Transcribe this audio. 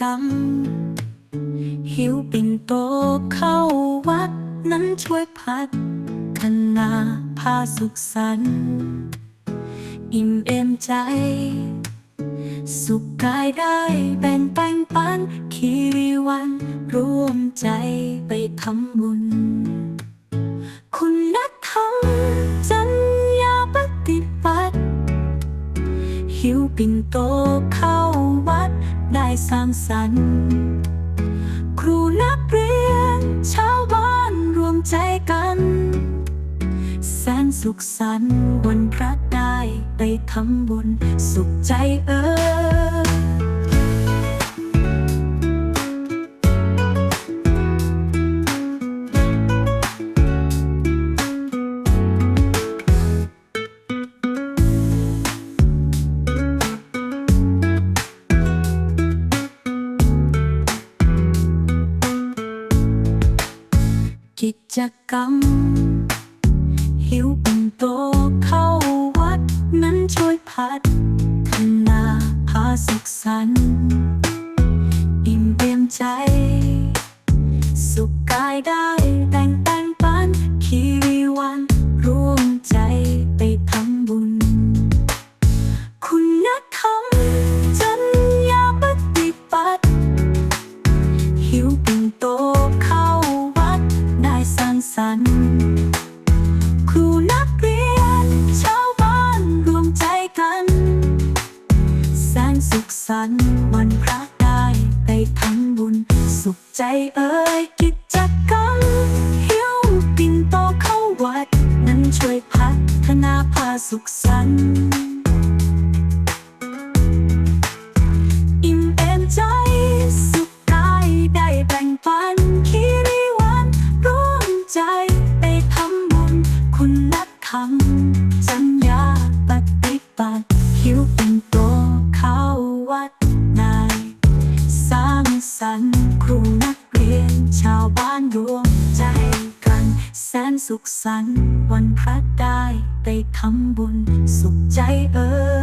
กรรม หิวปิ่นโตเข้าวัดนั้นช่วยพัดคนาพาสุขสันต์อิ่มเอมใจ สุขกายได้แบ่งแบ่งปันคีรีวันร่วมใจไปทำบุญ คุณธรรมจัญญาปฏิบัติ หิวปิ่นโตเข้าวัด ได้สร้างสรรค์ครูนักเรียนชาวบ้านรวมใจกัน แสนสุขสันต์วันพระได้ไปทำบุญสุขใจเออ กิจกรรม หิวปิ่นโตเข้าวัด นั้นช่วยพัดคนาพาสุขสันต์อิ่มเปี่ยมใจ สุขกายได้แต่งแต่งปันคิว มันวันพระได้ไปทำบุญ สุขใจเอ่ยกิจกรรมหิวปิ่นโตเข้าวัด นั้นช่วยพัฒนาพาสุขสันต์ สรรค์ครูนักเรียน ชาวบ้านรวมใจกัน แสนสุขสันต์วันพระได้ไปทำบุญสุขใจเอ่ย